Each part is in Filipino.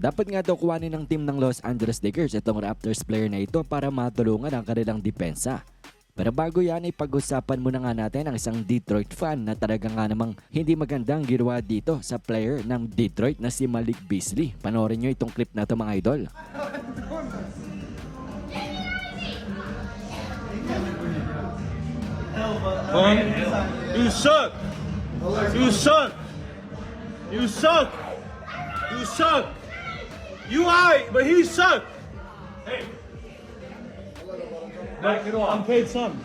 Dapat nga daw kuhanin ng team ng Los Angeles Lakers itong Raptors player na ito para matulungan ang kanilang depensa. Pero bago yan ay pag-usapan muna nga natin ang isang Detroit fan na talaga nga namang hindi magandang ginawa dito sa player ng Detroit na si Malik Beasley. Panoorin nyo itong clip na to mga idol. Huh? You suck. You suck. You suck. You suck. You alright, but he suck. Hey. Knock it off. I'm paid some.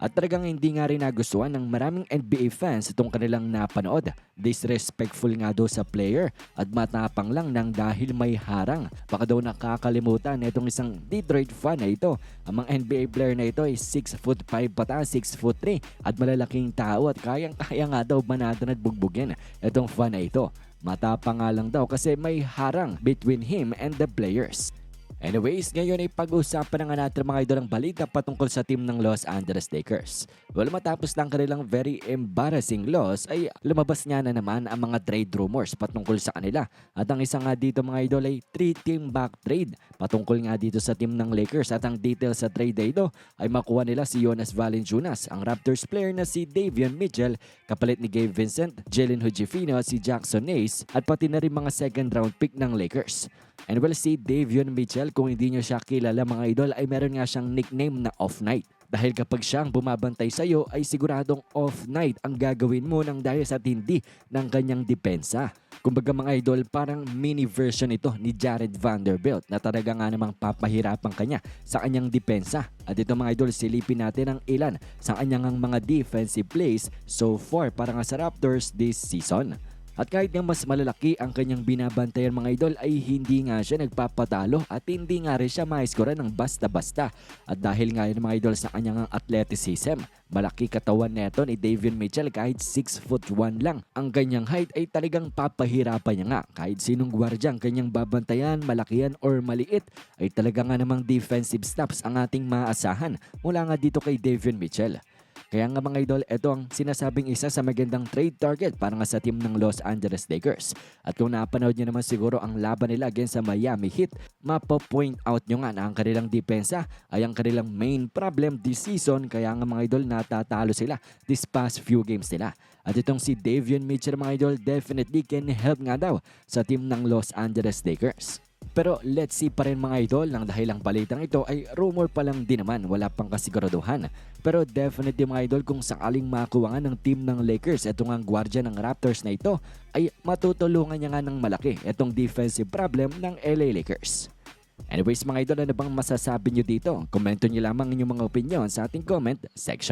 At talagang hindi nga rin nagustuhan ng maraming NBA fans itong kanilang napanood. Disrespectful nga daw sa player at matapang lang nang dahil may harang. Baka daw nakakalimutan na itong isang Detroit fan na ito. Ang mga NBA player na ito ay 6 foot 5 pataas, 6 foot 3 at malalaking tao at kayang-kaya nga daw banatan at bugbugin itong fan na ito. Matapang nga lang daw kasi may harang between him and the players. Anyways, ngayon ay pag-usapan na nga natin mga idol ang balita patungkol sa team ng Los Angeles Lakers. Well, matapos ng kanilang very embarrassing loss ay lumabas nga na naman ang mga trade rumors patungkol sa kanila. At ang isa nga dito mga idol ay 3-team back trade patungkol nga dito sa team ng Lakers. At ang details sa trade ito ay makuha nila si Jonas Valanciunas, ang Raptors player na si Davion Mitchell, kapalit ni Gabe Vincent, Jalen Hujifino, si Jackson Hayes at pati na rin mga second round pick ng Lakers. And well, si Davion Mitchell, kung hindi nyo siya kilala mga idol, ay meron nga siyang nickname na Off Night. Dahil kapag siya ang bumabantay sa'yo, ay siguradong off night ang gagawin mo ng dahil sa tindi ng kanyang depensa. Kumbaga mga idol, parang mini version ito ni Jared Vanderbilt na talaga nga namang papahirapan kanya sa kanyang depensa. At ito mga idol, silipin natin ang ilan sa kanyang mga defensive plays so far para nga sa Raptors this season. At kahit nga mas malalaki ang kanyang binabantayan mga idol ay hindi nga siya nagpapatalo at hindi nga rin siya maiskora ng basta-basta. At dahil nga yun mga idol sa kanyang athleticism, malaki katawan neto ni Davion Mitchell kahit 6 foot 1 lang. Ang kanyang height ay talagang papahirapan niya nga. Kahit sinong gwardiya ang kanyang babantayan, malaki yan or maliit, ay talaga nga namang defensive stops ang ating maaasahan mula nga dito kay Davion Mitchell. Kaya nga mga idol, ito ang sinasabing isa sa magandang trade target para nga sa team ng Los Angeles Lakers. At kung napanood nyo naman siguro ang laban nila against sa Miami Heat, mapo-point out nyo nga na ang kanilang depensa ay ang kanilang main problem this season. Kaya nga mga idol, natatalo sila this past few games nila. At itong si Davion Mitchell mga idol definitely can help nga daw sa team ng Los Angeles Lakers. Pero let's see pa rin mga idol nang dahil ang balitang ito ay rumor pa lang din naman, wala pang kasiguraduhan. Pero definitely mga idol kung sakaling makuha nga ng team ng Lakers itong ang gwardiya ng Raptors na ito ay matutulungan niya nga ng malaki itong defensive problem ng LA Lakers. Anyways mga idol, ano bang masasabi nyo dito? Komento nyo lamang inyong mga opinion sa ating comment section.